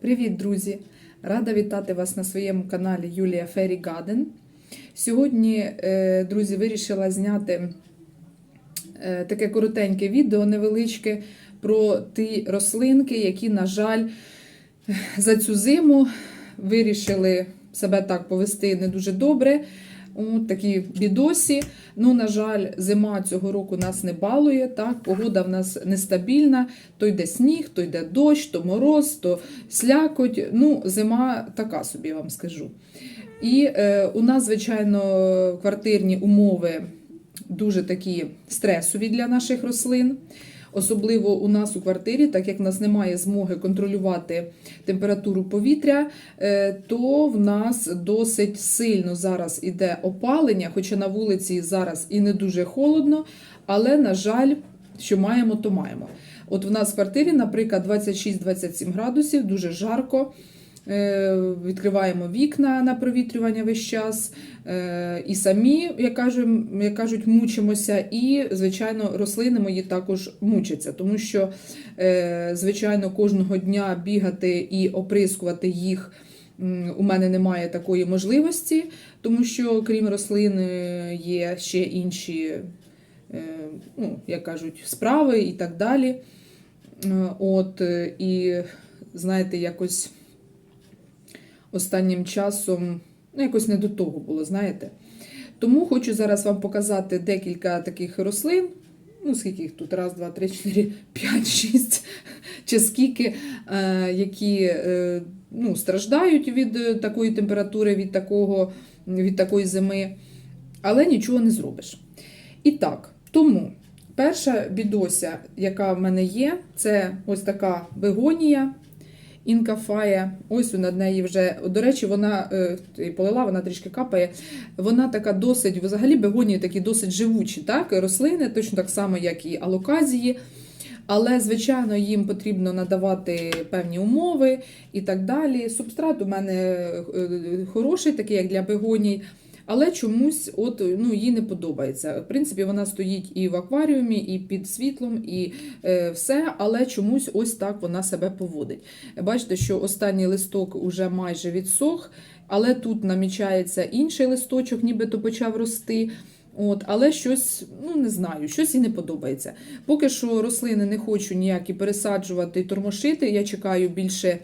Привіт, друзі! Рада вітати вас на своєму каналі Юлія Фері Гаден. Сьогодні, е, друзі, вирішила зняти е, таке коротеньке відео невеличке про ті рослинки, які, на жаль, за цю зиму вирішили себе так повести не дуже добре. От такі бідосі. Ну, на жаль, зима цього року нас не балує. Так? Погода в нас нестабільна. То йде сніг, то йде дощ, то мороз, то слякоть. Ну, зима така собі, вам скажу. І е, у нас, звичайно, квартирні умови дуже такі стресові для наших рослин. Особливо у нас у квартирі, так як в нас немає змоги контролювати температуру повітря, е, то в нас досить сильно зараз іде опалення, хоча на вулиці зараз і не дуже холодно, але, на жаль, що маємо, то маємо. От в нас в квартирі, наприклад, 26-27 градусів, дуже жарко. Е, Відкриваємо вікна на провітрювання весь час, е, і самі, як кажуть, як кажуть, мучимося, і, звичайно, рослини мої також мучаться, тому що, е, звичайно, кожного дня бігати і оприскувати їх. У мене немає такої можливості, тому що крім рослин є ще інші, ну, як кажуть, справи і так далі. От, і знаєте, якось останнім часом ну, якось не до того було, знаєте. Тому хочу зараз вам показати декілька таких рослин. Ну, скільки їх тут? Раз, два, три, чотири, п'ять, шість, чи скільки, е, які е, ну, страждають від е, такої температури, від, такого, від такої зими, але нічого не зробиш. І так, тому перша бідося, яка в мене є, це ось така бегонія. Інкафая, ось над неї вже, до речі, вона е, і полила, вона трішки капає. Вона така досить, взагалі бегонії такі досить живучі, так, рослини, точно так само, як і алоказії. Але, звичайно, їм потрібно надавати певні умови і так далі. Субстрат у мене е, хороший, такий, як для бегоній. Але чомусь от, ну, їй не подобається. В принципі, вона стоїть і в акваріумі, і під світлом, і е, все, але чомусь ось так вона себе поводить. Бачите, що останній листок уже майже відсох, але тут намічається інший листочок, нібито почав рости. От, але щось, ну не знаю, щось їй не подобається. Поки що рослини не хочу ніякі пересаджувати і тормошити. Я чекаю більше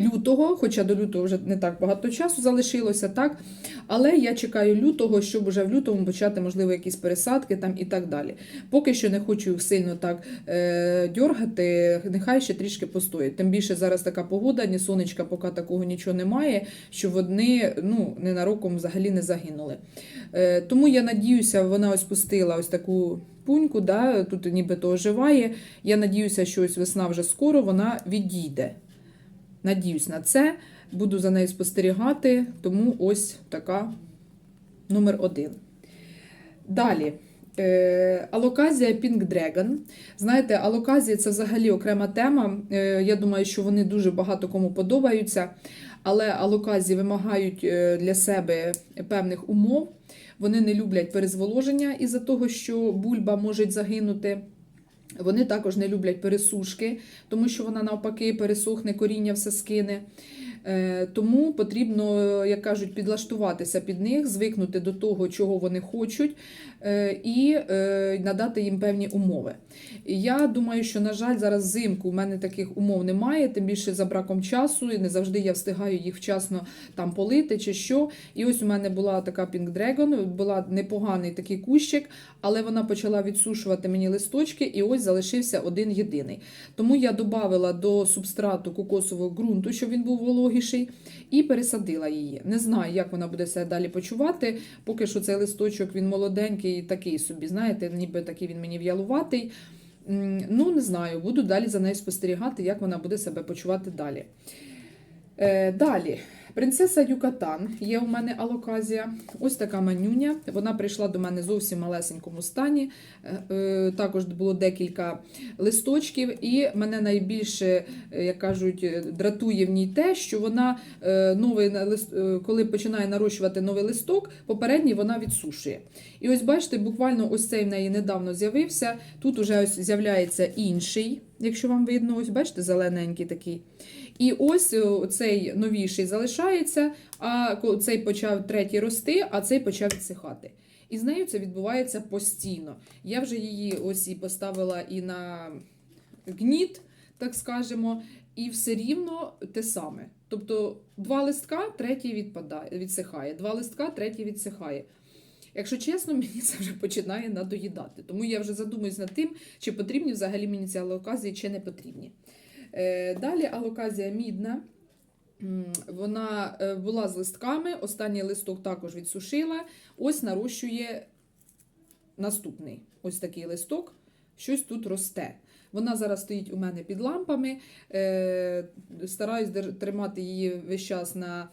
лютого, хоча до лютого вже не так багато часу залишилося, так? Але я чекаю лютого, щоб вже в лютому почати, можливо, якісь пересадки там і так далі. Поки що не хочу їх сильно так е, дьоргати, нехай ще трішки постоять. Тим більше зараз така погода, ні сонечка, поки такого нічого немає, що вони ну, ненароком взагалі не загинули. Е, тому я надіюся, вона ось пустила ось таку. Пуньку, да, тут нібито оживає. Я надіюся, що ось весна вже скоро вона відійде. Надіюсь на це, буду за нею спостерігати, тому ось така номер один. Далі. Е, Алоказія Pink Dragon. Знаєте, алоказія це взагалі окрема тема. Е, Я думаю, що вони дуже багато кому подобаються, але алоказії вимагають е, для себе певних умов. Вони не люблять перезволоження із-за того, що бульба може загинути. Вони також не люблять пересушки, тому що вона навпаки пересохне, коріння все скине. Е, Тому потрібно, як кажуть, підлаштуватися під них, звикнути до того, чого вони хочуть, е, і е, надати їм певні умови. Я думаю, що, на жаль, зараз взимку в мене таких умов немає, тим більше за браком часу, і не завжди я встигаю їх вчасно там полити чи що. І ось у мене була така Pink Dragon, була непоганий такий кущик, але вона почала відсушувати мені листочки, і ось залишився один єдиний. Тому я додавала до субстрату кокосового ґрунту, щоб він був вологіший, і пересадила її. Не знаю, як вона буде себе далі почувати. Поки що цей листочок він молоденький, такий собі, знаєте, ніби такий він мені в'ялуватий. Ну, не знаю, буду далі за нею спостерігати, як вона буде себе почувати далі. Е, далі. Принцеса Юкатан є у мене алоказія. Ось така манюня. Вона прийшла до мене зовсім малесенькому стані. Е, е, Також було декілька листочків, і мене найбільше, е, як кажуть, дратує в ній те, що вона новий коли починає нарощувати новий листок, попередній вона відсушує. І ось бачите, буквально ось цей в неї недавно з'явився. Тут уже ось з'являється інший якщо вам видно, ось бачите, зелененький такий. І ось е, цей новіший залишається, а цей почав третій рости, а цей почав відсихати. І з нею це відбувається постійно. Я вже її ось і поставила і на гніт, так скажемо, і все рівно те саме. Тобто два листка, третій відсихає, два листка, третій відсихає. Якщо чесно, мені це вже починає надоїдати. Тому я вже задумуюсь над тим, чи потрібні взагалі мені ці алоказії, чи не потрібні. Е, Далі алоказія мідна. Вона е, була з листками, останній листок також відсушила. Ось нарощує наступний ось такий листок, щось тут росте. Вона зараз стоїть у мене під лампами. Е, стараюсь тримати її весь час на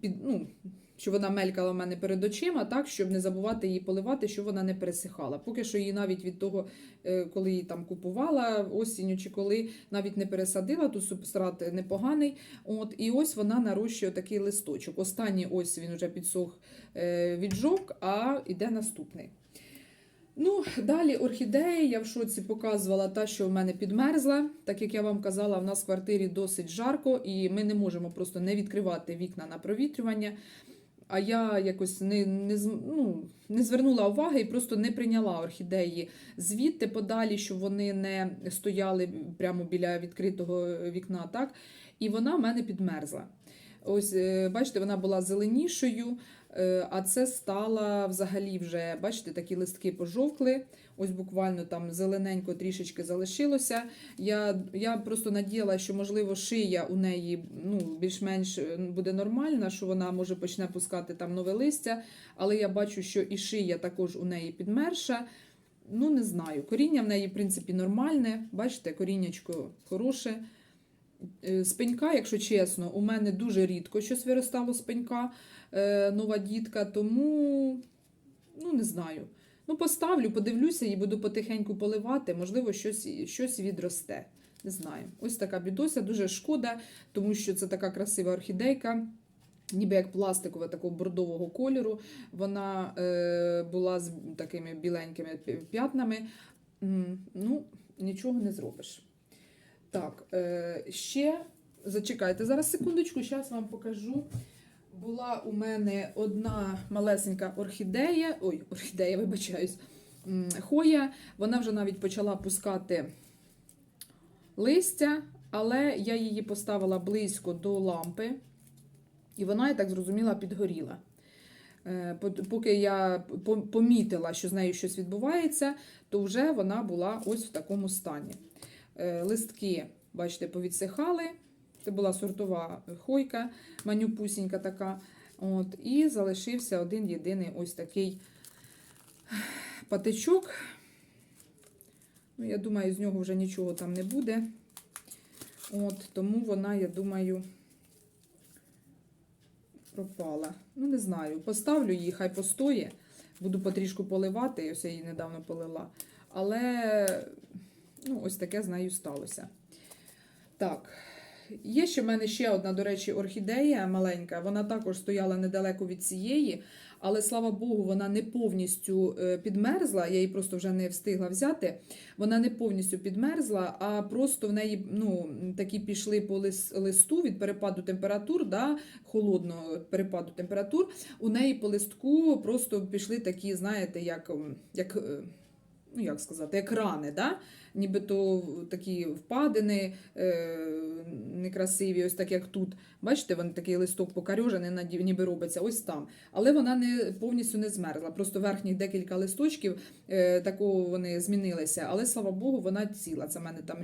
під, ну, щоб вона мелькала в мене перед очима, так, щоб не забувати її поливати, щоб вона не пересихала. Поки що її навіть від того, е, коли її там купувала осінню чи коли навіть не пересадила, тут субстрат непоганий. От, і ось вона нарощує такий листочок. Останній ось він вже підсох е, віджовк, а йде наступний. Ну, далі орхідеї я в шоці показувала та, що в мене підмерзла. Так як я вам казала, в нас в квартирі досить жарко, і ми не можемо просто не відкривати вікна на провітрювання. А я якось не, не, ну, не звернула уваги і просто не прийняла орхідеї звідти подалі, щоб вони не стояли прямо біля відкритого вікна. так? І вона в мене підмерзла. Ось, е, бачите, вона була зеленішою, е, а це стала взагалі вже, бачите, такі листки пожовкли. Ось буквально там зелененько трішечки залишилося. Я, я просто надіяла, що, можливо, шия у неї ну, більш-менш е, буде нормальна, що вона може почне пускати там нове листя, але я бачу, що і шия також у неї підмерша. Ну, не знаю. Коріння в неї, в принципі, нормальне. Бачите, коріннячко хороше. Е, З пенька, якщо чесно, у мене дуже рідко щось виростало з пенька, е, нова дітка, тому ну не знаю. Ну, поставлю, подивлюся і буду потихеньку поливати, можливо, щось, щось відросте. Не знаю. Ось така бідося, дуже шкода, тому що це така красива орхідейка. Ніби як пластикова такого бордового кольору. Вона е, була з такими біленькими п'ятнами. Ну, нічого не зробиш. Так, е, ще зачекайте зараз секундочку, зараз вам покажу. Була у мене одна малесенька орхідея. Ой, орхідея, вибачаюсь. Хоя. Вона вже навіть почала пускати листя, але я її поставила близько до лампи, і вона, я так зрозуміла, підгоріла. Е, Поки я помітила, що з нею щось відбувається, то вже вона була ось в такому стані. Е, Листки, бачите, повідсихали. Це була сортова хойка, манюпусінька така. От, і залишився один єдиний ось такий патичок. Ну, я думаю, з нього вже нічого там не буде. От, тому вона, я думаю, пропала. Ну, не знаю. Поставлю її, хай постоє. Буду потрішку поливати, ось я її недавно полила. Але ну, ось таке з нею сталося. Так. Є ще в мене ще одна, до речі, орхідея маленька. Вона також стояла недалеко від цієї, але слава Богу, вона не повністю е, підмерзла. Я її просто вже не встигла взяти. Вона не повністю підмерзла, а просто в неї ну, такі пішли по листу від перепаду температур, да, холодного перепаду температур. У неї по листку просто пішли такі, знаєте, як, як, е, ну, як сказати, як рани, да? нібито такі впадини е, некрасиві, ось так як тут. Бачите, він такий листок покарюжений, ніби робиться ось там. Але вона не повністю не змерзла. Просто верхніх декілька листочків е, такого вони змінилися. Але слава Богу, вона ціла. Це в мене там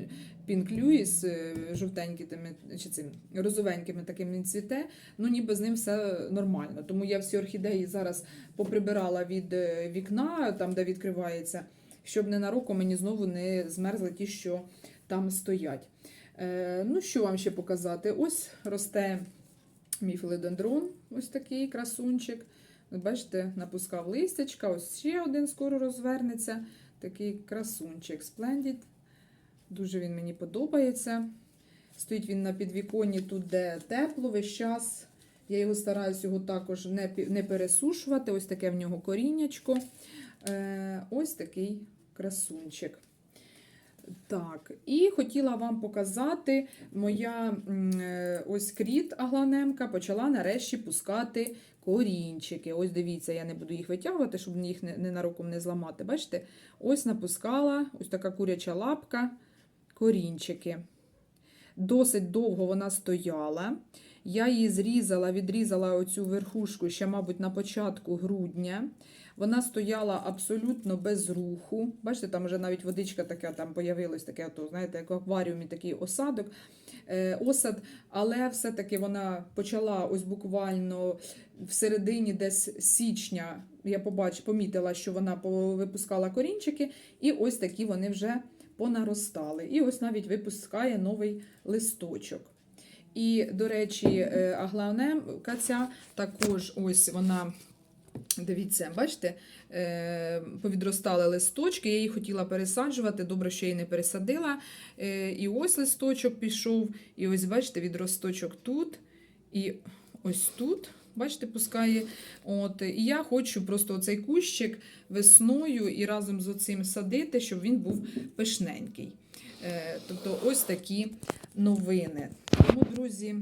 Pink Louis, е, жовтенький тими, чи цим розовенькими таким він цвіте. Ну ніби з ним все нормально. Тому я всі орхідеї зараз поприбирала від е, вікна, там де відкривається, щоб ненароком мені знову не змерзли ті, що там стоять. Е, ну, що вам ще показати? Ось росте мій філодендрон, ось такий красунчик. Бачите, напускав листячка, ось ще один скоро розвернеться. Такий красунчик Splendid. Дуже він мені подобається. Стоїть він на підвіконні тут, де тепло весь час. Я його стараюсь його також не, не пересушувати. Ось таке в нього коріннячко. Е, ось такий красунчик. Так, і хотіла вам показати, моя е, ось кріт агланемка почала нарешті пускати корінчики. Ось дивіться, я не буду їх витягувати, щоб їх не- ненароком не зламати. Бачите, ось напускала ось така куряча лапка, корінчики. Досить довго вона стояла. Я її зрізала, відрізала оцю верхушку ще, мабуть, на початку грудня. Вона стояла абсолютно без руху. Бачите, там вже навіть водичка така там появилась, таке, ото, знаєте, як в акваріумі такий осадок, е, осад. Але все-таки вона почала ось буквально в середині десь січня. Я побач, помітила, що вона випускала корінчики, і ось такі вони вже понаростали. І ось навіть випускає новий листочок. І, до речі, е, аглаонемка ця також ось вона. Дивіться, бачите, е, повідростали листочки, я її хотіла пересаджувати, добре, що її не пересадила. Е, І ось листочок пішов, і ось, бачите, відросточок тут, і ось тут, бачите, пускає. От, І я хочу просто оцей кущик весною і разом з оцим садити, щоб він був пишненький. Е, Тобто ось такі новини. Тому, друзі,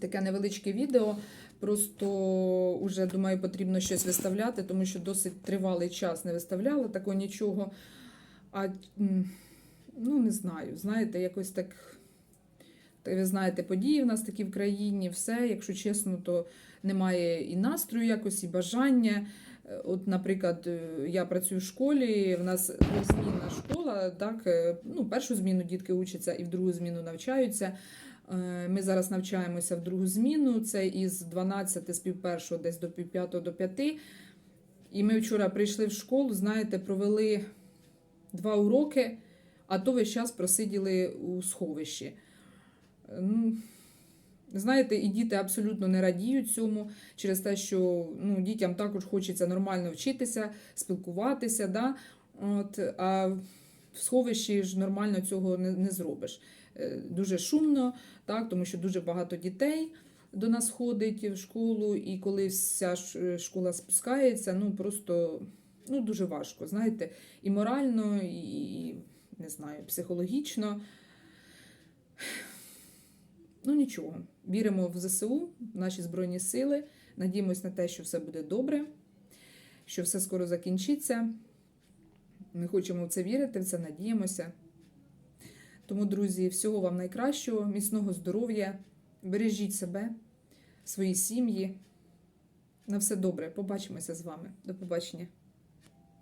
таке невеличке відео. Просто вже думаю, потрібно щось виставляти, тому що досить тривалий час не виставляла такого нічого. А ну не знаю, знаєте, якось так. Та ви знаєте, події в нас такі в країні, все, якщо чесно, то немає і настрою якось, і бажання. Е, От, наприклад, е, я працюю в школі, в нас двозмінна школа, так, е, ну, першу зміну дітки учаться і в другу зміну навчаються. Е, Ми зараз навчаємося в другу зміну, це із 12 з пів першого десь до пів до п'яти. І ми вчора прийшли в школу, знаєте, провели два уроки, а то весь час просиділи у сховищі. Ну, знаєте, і діти абсолютно не радіють цьому через те, що ну, дітям також хочеться нормально вчитися, спілкуватися. Да? От, а в сховищі ж нормально цього не, не зробиш. Е, Дуже шумно, так, тому що дуже багато дітей до нас ходить в школу, і коли вся школа спускається, ну просто ну, дуже важко, знаєте, і морально, і не знаю, психологічно. Ну нічого, віримо в ЗСУ, в наші Збройні Сили. Надіємось на те, що все буде добре, що все скоро закінчиться. Ми хочемо в це вірити, в це надіємося. Тому, друзі, всього вам найкращого, міцного здоров'я, бережіть себе, свої сім'ї. На все добре. Побачимося з вами. До побачення.